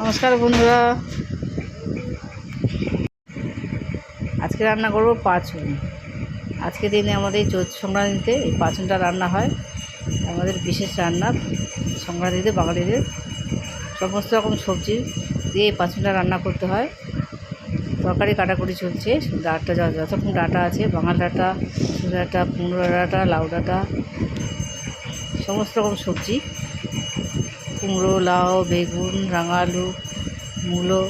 নমস্কার বন্ধুরা। আজকে রান্না করব পাঁচুন আজকে দিনে আমাদের চৈত্র সংক্রান্তিতে এই পাঁচুনটা রান্না হয়। আমাদের বিশেষ রান্না সংক্রান্তিতে, বাঙালিদের সমস্ত রকম সবজি দিয়ে এই রান্না করতে হয়। তরকারি কাটাকুটি চলছে, ডাটা যত রকম ডাটা আছে, বাঙাল ডাটা ডাটা, কুমড়ো ডাটা, লাউ ডাটা, সমস্ত রকম সবজি কুমড়ো, লাউ, বেগুন রাঙা আলু মূলো,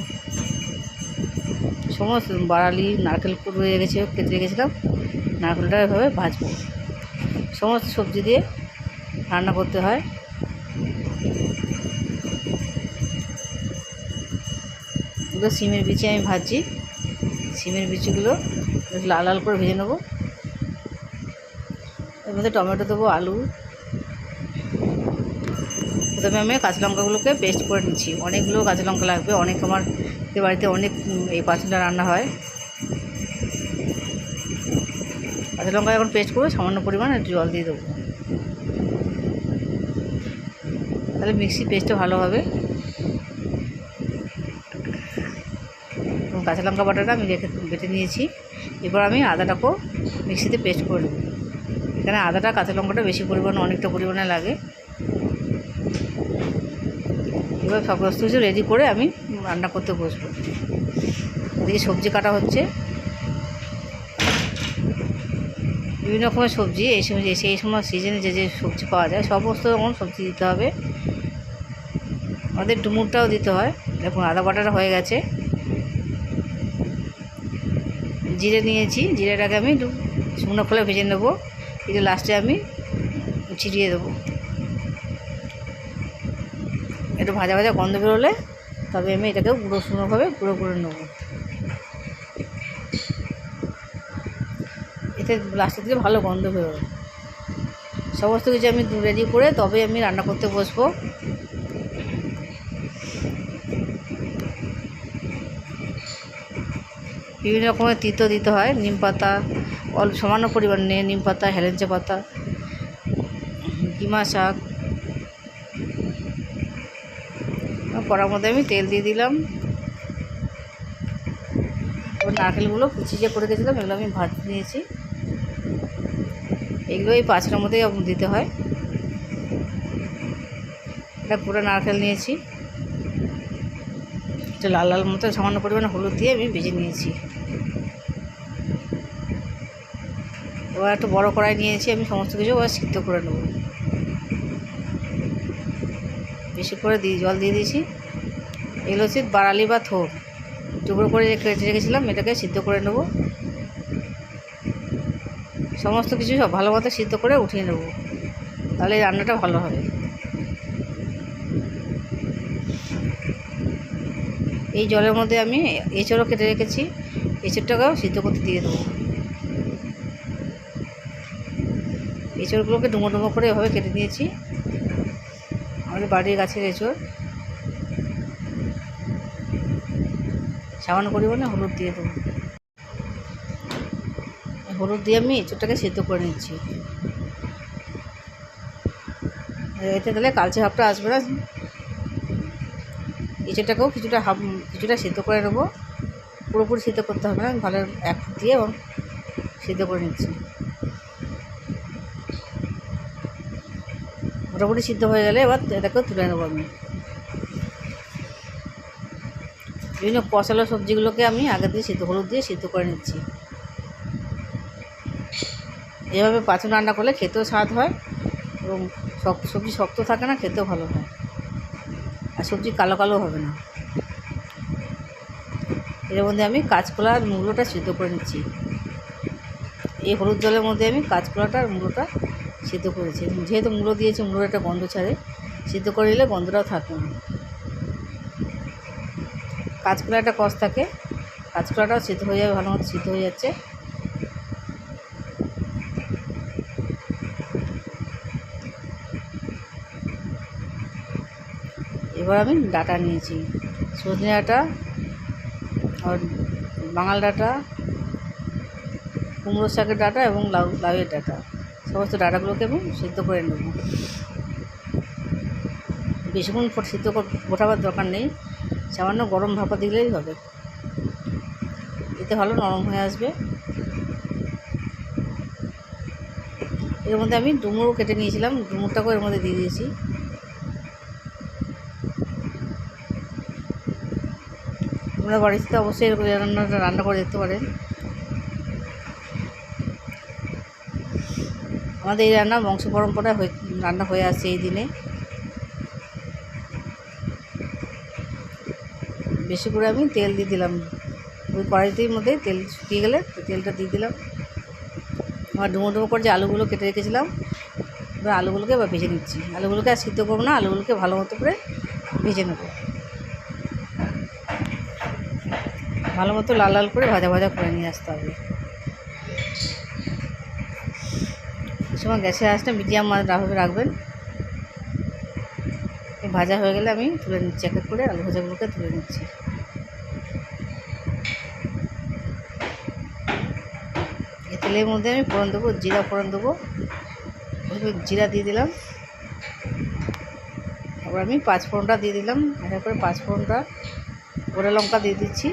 সমস্ত বাড়ালি, নারকেল রয়ে গেছে, কেটে রেখেছিলাম। নারকেলটা এভাবে ভাজবো। সমস্ত সবজি দিয়ে রান্না করতে হয়। এগুলো সিমের বিচি আমি ভাজছি। সিমের বিচিগুলো লাল লাল করে ভেজে নেব। এর মধ্যে টমেটো দেবো, আলু প্রথমে আমি কাঁচা লঙ্কাগুলোকে পেস্ট করে নিচ্ছি অনেকগুলো কাঁচা লঙ্কা লাগবে, অনেক আমার বাড়িতে অনেক এই পাঁচটা রান্না হয়। কাঁচা লঙ্কা এখন পেস্ট করে সামান্য পরিমাণ জল দিয়ে দেবো। তাহলে মিক্সি পেস্টটা ভালো হবে। কাঁচা লঙ্কা বাটাটা আমি রেখে বেটে নিয়েছি। এবার আমি আদাটাকেও মিক্সিতে পেস্ট করে দেবো এখানে আদাটা কাঁচা লঙ্কাটা বেশি পরিমাণে, অনেকটা পরিমাণে লাগে। এবার সমস্ত কিছু রেডি করে আমি রান্না করতে বসবো। এদিকে সবজি কাটা হচ্ছে। বিভিন্ন রকমের সবজি, এই সময় সেই সময় সিজনে যে যে সবজি পাওয়া যায়, সমস্ত রকম সবজি দিতে হবে। আমাদের ডুমুরটাও দিতে হয়। দেখুন, আদা বাটাটা হয়ে গেছে। জিরে নিয়েছি। জিরেটাকে আমি একটু শুকনো খোলে ভেজে নেব। এটা লাস্টে আমি ছিটিয়ে দেবো। একটু ভাজা ভাজা গন্ধ বেরোলে তবে আমি এটাকে গুঁড়ো শুকনোভাবে গুঁড়ো করে নেব। এতে লাস্টের দিকে ভালো গন্ধ বেরোবে। সমস্ত কিছু আমি রেডি করে তবে আমি রান্না করতে বসবো। বিভিন্ন রকমের তিতো দিতে হয়, নিম পাতা অল্প সামান্য পরিমাণ নিয়ে নিম পাতা, হেলেঞ্চা পাতা ডিমা শাক কড়ার মধ্যে আমি তেল দিয়ে দিলাম। নারকেলগুলো কুচি যে করে গেছিলাম এগুলো আমি ভাত নিয়েছি এগুলো এই পাঁচটার মধ্যেই দিতে হয়। এটা পুরো নারকেল নিয়েছি। একটু লাল লাল মতো সামান্য পরিমাণে হলুদ দিয়ে আমি ভেজে নিয়েছি। এবার একটু বড় কড়াই নিয়েছি, আমি সমস্ত কিছু এবার সিদ্ধ করে নেব। বেশি করে দিয়ে জল দিয়ে দিয়েছি। এগুলো হচ্ছে বাড়ালি বা থোর। টুকরো করে কেটে রেখেছিলাম, এটাকে সিদ্ধ করে নেব। সমস্ত কিছু সব ভালো মতো সিদ্ধ করে উঠিয়ে নেব। তাহলে রান্নাটা ভালো হবে। এই জলের মধ্যে আমি এঁচড়ও কেটে রেখেছি। এঁচড়টাকেও সিদ্ধ করতে দিয়ে দেবো। এঁচড়গুলোকে ডুমো ডুমো করে এভাবে কেটে নিয়েছি। আমাদের বাড়ির গাছের এঁচড়। সামান্য পরিমাণে হলুদ দিয়ে দেবো। হলুদ দিয়ে আমি এঁচড়টাকে সেদ্ধ করে নিচ্ছি। এতে তাহলে কালচে ভাবটা আসবে না। এঁচড়টাকেও কিছুটা হাফ, কিছুটা সেদ্ধ করে নেব। পুরোপুরি সিদ্ধ করতে হবে না, ভালো এক দিয়ে এবং সিদ্ধ করে নিচ্ছি। মোটামুটি সিদ্ধ হয়ে গেলে এবার এটাকেও তুলে নেব আমি। বিভিন্ন কষালো সবজিগুলোকে আমি আগে দিয়ে সিদ্ধ, হলুদ দিয়ে সিদ্ধ করে নিচ্ছি। এভাবে পাঁচন রান্না করলে খেতেও স্বাদ হয় এবং শক্ত, সবজি শক্ত থাকে না, খেতেও ভালো হয়। আর সবজি কালো কালো হবে না। এর মধ্যে আমি কাঁচকলা আর মূলোটা সিদ্ধ করে নিচ্ছি। এই হলুদ জলের মধ্যে আমি কাঁচকলাটা আর মূলোটা সিদ্ধ করেছি। যেহেতু মূলো দিয়েছি মূলোর একটা গন্ধ ছাড়ে। সিদ্ধ করে নিলে গন্ধটাও থাকবে না। কাঁচকলা একটা কষ থাকে। কাঁচকলাটাও সিদ্ধ হয়ে যাবে, ভালো মতো সিদ্ধ হয়ে যাচ্ছে। এবার আমি ডাটা নিয়েছি। সজনে ডাটা, আর বাঙাল ডাটা কুমড়ো শাকের ডাটা এবং লাউ, লাউয়ের ডাটা। সমস্ত ডাটাগুলোকে আমি সিদ্ধ করে নেব। বেশিক্ষণ সিদ্ধ ফোটাবার দরকার নেই। সামান্য গরম ভাপা দিলেই হবে। এতে ভালো নরম হয়ে আসবে। এর মধ্যে আমি ডুমুরও কেটে নিয়েছিলাম, ডুমুরটাকেও এর মধ্যে দিয়ে দিয়েছি। তোমরা বাড়িতে তো অবশ্যই এরকম রান্নাটা রান্না করে দেখতে পারেন। আমাদের এই রান্না বংশ পরম্পরায় রান্না হয়ে আসছে এই দিনে। বেশি করে আমি তেল দিয়ে দিলাম। ওই কড়াইটির মধ্যে তেল শুকিয়ে গেলে তেলটা দিয়ে দিলাম। আমার ডুমো ডুমো করে যে আলুগুলো কেটে রেখেছিলাম, এবার আলুগুলোকে এবার ভেজে নিচ্ছি। আলুগুলোকে আর সিদ্ধ করব না, আলুগুলোকে ভালো মতো করে ভেজে নেব। ভালো মতো লাল লাল করে ভাজা ভাজা করে নিয়ে আসতে হবে। সময় গ্যাসে আঁচটা মিডিয়াম রাখবে রাখবেন। ভাজা হয়ে গেলে আমি তুলে নিচ্ছি, এক করে আলু ভাজাগুলোকে তুলে নিচ্ছি। এই তেলের মধ্যে আমি ফোড়ন দেবো, জিরা ফোড়ন দেবো। জিরা দিয়ে দিলাম। তারপর আমি পাঁচ ফোড়নটা দিয়ে দিলাম। এক করে পাঁচ ফোড়নটা গোড়া লঙ্কা দিয়ে দিচ্ছি।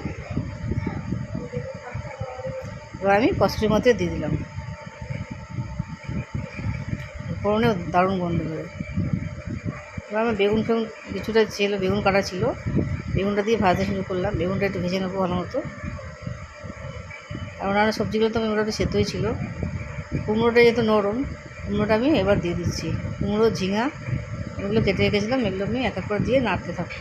এবার আমি কষ্টের মধ্যে দিয়ে দিলাম। ফোড়নে দারুণ গন্ধ করে এবার আমার বেগুন ফেগুন কিছুটা ছিল, বেগুন কাটা ছিল। বেগুনটা দিয়ে ভাজতে শুরু করলাম। বেগুনটা একটু ভেজে নেব ভালো মতো। আর অন্যান্য সবজিগুলো তো মোটামুটি সেদ্ধই ছিল। কুমড়োটা যেহেতু নরম, কুমড়োটা আমি এবার দিয়ে দিচ্ছি। কুমড়ো, ঝিঙা, এগুলো কেটে রেখেছিলাম। এগুলো আমি এক এক করে দিয়ে নাড়তে থাকব।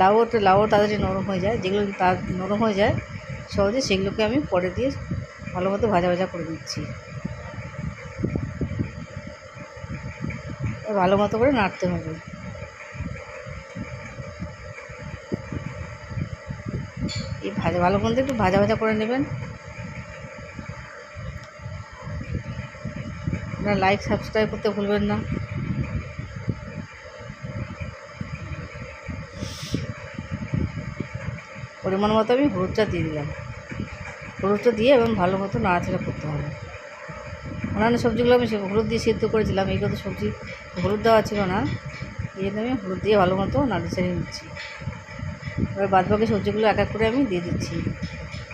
লাউটা লাউও তাড়াতাড়ি নরম হয়ে যায়। যেগুলো তার নরম হয়ে যায় সহজে সেগুলোকে আমি পরে দিয়ে ভালো মতো ভাজা ভাজা করে দিচ্ছি ভালো মতো করে নাড়তে হবে। এই ভাজা, ভালো মতো একটু ভাজা ভাজা করে নেবেন। আপনারা লাইক সাবস্ক্রাইব করতে ভুলবেন না। পরিমাণ মতো আমি হলুদটা দিয়ে দিলাম। হলুদটা দিয়ে এবং ভালো মতো নাড়াচাড়া করতে হবে। অন্যান্য সবজিগুলো আমি হলুদ দিয়ে সিদ্ধ করেছিলাম এইগুলো তো সবজি হলুদ দেওয়া ছিল না। এই জন্য আমি হলুদ দিয়ে ভালো মতো নাড়ি চাড়িয়ে নিচ্ছি। এবার বাদ বাকি সবজিগুলো এক এক করে আমি দিয়ে দিচ্ছি।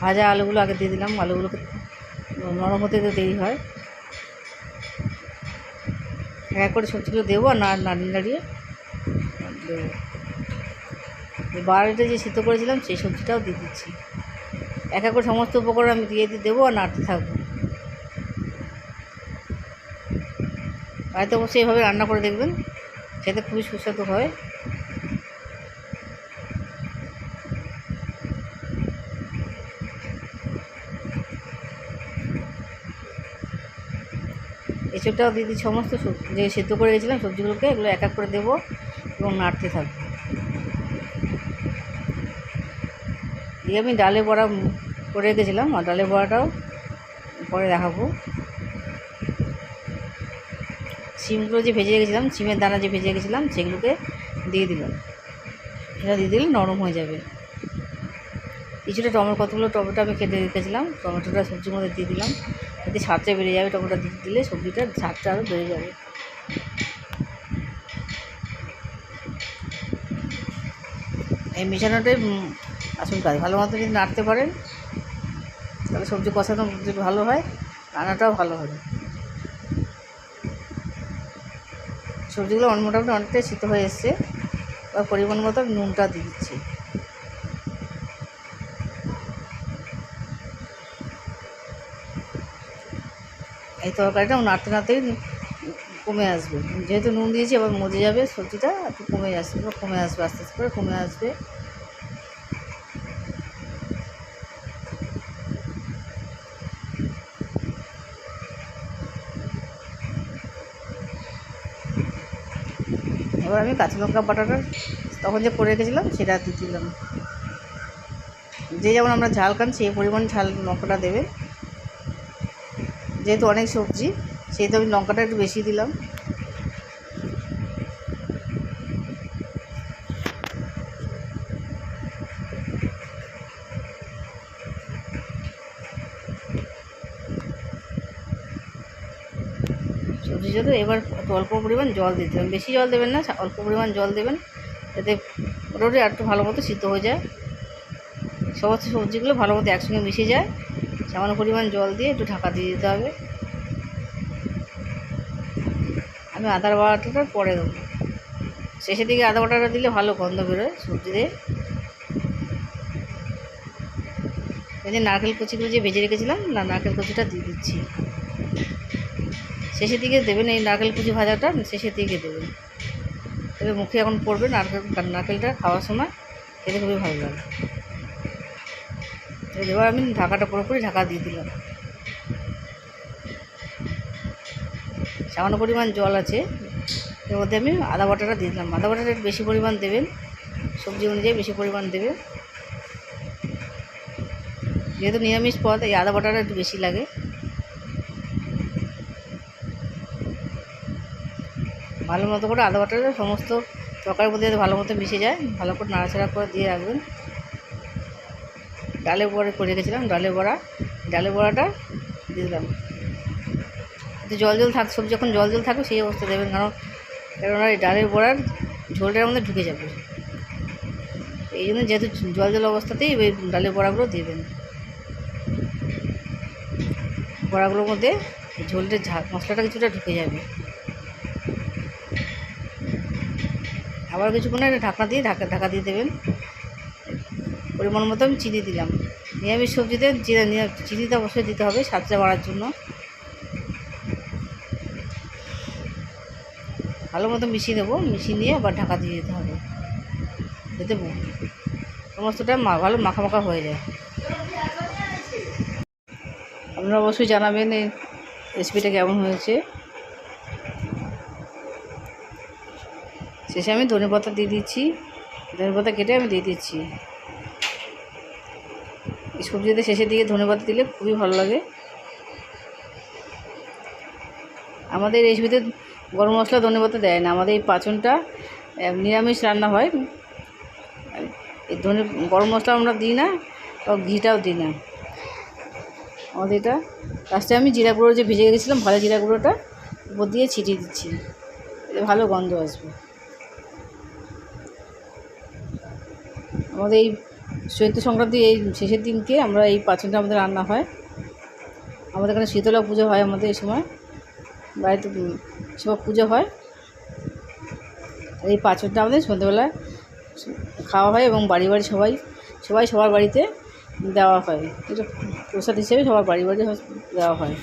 ভাজা আলুগুলো আগে দিয়ে দিলাম, আলুগুলোকে নরম হতে তো দেরি হয়। এক এক করে সবজিগুলো দেবো আর নাড়িয়ে নাড়িয়ে দেবো। এই বাড়িতে যে সিদ্ধ করেছিলাম, সেই সবজিটাও দিয়ে দিচ্ছি। এক এক করে সমস্ত উপকরণ আমি দিয়ে দিয়ে দেবো আর নাড়তে থাকব। বাড়িতে অবশ্যই এইভাবে রান্না করে দেখবেন, খেতে খুবই সুস্বাদু হয়। এসবটাও দিদি সমস্ত যে সেদ্ধ করে গেছিলাম সবজিগুলোকে, এগুলো এক এক করে দেবো এবং নাড়তে থাকব। দিয়ে আমি ডালে বড়া করে রেখেছিলাম, আর ডালে বড়াটাও পরে দেখাবো। সিমগুলো যে ভেজে রেখেছিলাম সিমের দানা যে ভেজে রেখেছিলাম, সেগুলোকে দিয়ে দিলাম। এটা দিয়ে দিলে নরম হয়ে যাবে। কিছুটা টমেটো কতগুলো টমেটো আমি খেতে রেখেছিলাম, টমেটোটা সবজির মধ্যে দিয়ে দিলাম। এতে স্বাদটা বেড়ে যাবে, টমেটো দিয়ে দিলে সবজিটার স্বাদটা আরও বেড়ে যাবে। এই মেশানোটাই আসল কাজ। ভালো মতো যদি নাড়তে পারেন, তাহলে সবজি কষানো ভালো হয়, রান্নাটাও ভালো হবে। সবজিগুলো মোটামুটি অনেকটাই সিদ্ধ হয়ে এসছে। বা পরিমাণ মতো নুনটা দিয়ে দিচ্ছি। এই তরকারিটা নাড়তে নাড়তেই কমে আসবে। যেহেতু নুন দিয়েছি, এবার মজে যাবে সবজিটা একটু কমে আসবে কমে আসবে, আস্তে আস্তে করে কমে আসবে। এবার আমি কাঁচা লঙ্কা বাটাটা তখন যে করে রেখেছিলাম, সেটা দিলাম। যে যেমন আমরা ঝাল খান, সেই পরিমাণ ঝাল লঙ্কাটা দেবে। যেহেতু অনেক সবজি, সেহেতু আমি লঙ্কাটা একটু বেশি দিলাম। জন্য এবার অল্প পরিমাণ জল দিতে হবে। বেশি জল দেবেন না অল্প পরিমাণ জল দেবেন যাতে মোটামুটি আর একটু ভালো মতো সিদ্ধ হয়ে যায়। সমস্ত সবজিগুলো ভালো মতো একসঙ্গে মিশে যায়। সামান্য পরিমাণ জল দিয়ে একটু ঢাকা দিয়ে দিতে হবে। আমি আদার বাটাটা পরে দেবো। শেষের দিকে আদা বাটাটা দিলে ভালো গন্ধ বেরোয় সবজি দিয়ে। এই যে নারকেল কুচিগুলো যে ভেজে রেখেছিলাম, না, নারকেল কুচিটা দিয়ে দিচ্ছি। শেষের দিকে দেবেন এই নারকেল কুচি ভাজাটা, শেষের দিকে দেবেন। তবে মুখে এখন পড়বে নারকেল, নারকেলটা খাওয়ার সময়, খেতে খুবই ভালো লাগে। এবার আমি ঢাকাটা পুরোপুরি ঢাকা দিয়ে দিলাম। সামান্য পরিমাণ জল আছে, এর মধ্যে আমি আদা বাটাটা দিয়ে দিলাম। আদা বাটাটা একটু বেশি পরিমাণ দেবেন, সবজি অনুযায়ী বেশি পরিমাণ দেবেন। যেহেতু নিরামিষ পদ, এই আদা বাটাটা একটু বেশি লাগে। ভালো মতো করে আদা বাটাটা সমস্ত তরকারির মধ্যে যাতে ভালো মতো মিশে যায়, ভালো করে নাড়াচাড়া করে দিয়ে রাখবেন। ডালের বড়া করে রেখেছিলাম ডালের বড়া। ডালের বড়াটা দিয়ে দিলাম। জল জল থাক, সবজি যখন জল জল থাকবে সেই অবস্থা দেবেন, কারণ কেননা এই ডালের বড়ার ঝোলটার মধ্যে ঢুকে যাবে। এই জন্য যেহেতু জল জল অবস্থাতেই ওই ডালের বড়াগুলো দেবেন। বড়াগুলোর মধ্যে ঝোলটা ঝাল মশলাটা কিছুটা ঢুকে যাবে। আবার কিছুক্ষণ একটা ঢাকনা দিয়ে ঢাকা ঢাকা দিয়ে দেবেন। পরিমাণ মতো আমি চিনি দিলাম। নিরামিষ সবজিতে জিরা চিনিটা অবশ্যই দিতে হবে স্বাদটা বাড়ার জন্য। ভালো মতো মিশিয়ে দেবো মিশিয়ে নিয়ে আবার ঢাকা দিয়ে দিতে হবে। ব- সমস্তটা মা ভালো মাখা হয়ে যায়। আপনারা অবশ্যই জানাবেন এই রেসিপিটা কেমন হয়েছে। শেষে আমি ধনে পাতা দিয়ে দিচ্ছি। ধনে পাতা কেটে আমি দিয়ে দিচ্ছি। সবজিতে শেষের দিকে ধনে পাতা দিলে খুবই ভালো লাগে। আমাদের রেসিপিতে গরম মশলা ধনে পাতা দেয় না। আমাদের এই পাচনটা নিরামিষ রান্না হয়। এই ধনে, গরম মশলা আমরা দিই না বা ঘিটাও দিই না। আমাদের এটা, লাস্টে আমি জিরা গুঁড়ো যে ভেজে গেছিলাম ভালো জিরা গুঁড়োটা উপর দিয়ে ছিটিয়ে দিচ্ছি। এতে ভালো গন্ধ আসবে। আমাদের এই চৈত্র সংক্রান্তি এই শেষের দিনকে আমরা এই পাচনটা আমাদের রান্না হয়। আমাদের এখানে শীতলা পুজো হয় আমাদের এই সময়। বাড়িতে সব পুজো হয়। এই পাচনটা আমাদের সন্ধ্যেবেলা খাওয়া হয় এবং বাড়ি বাড়ি সবাই সবাই সবার বাড়িতে দেওয়া হয়। এটা প্রসাদ হিসেবে সবার বাড়ি বাড়ি দেওয়া হয়।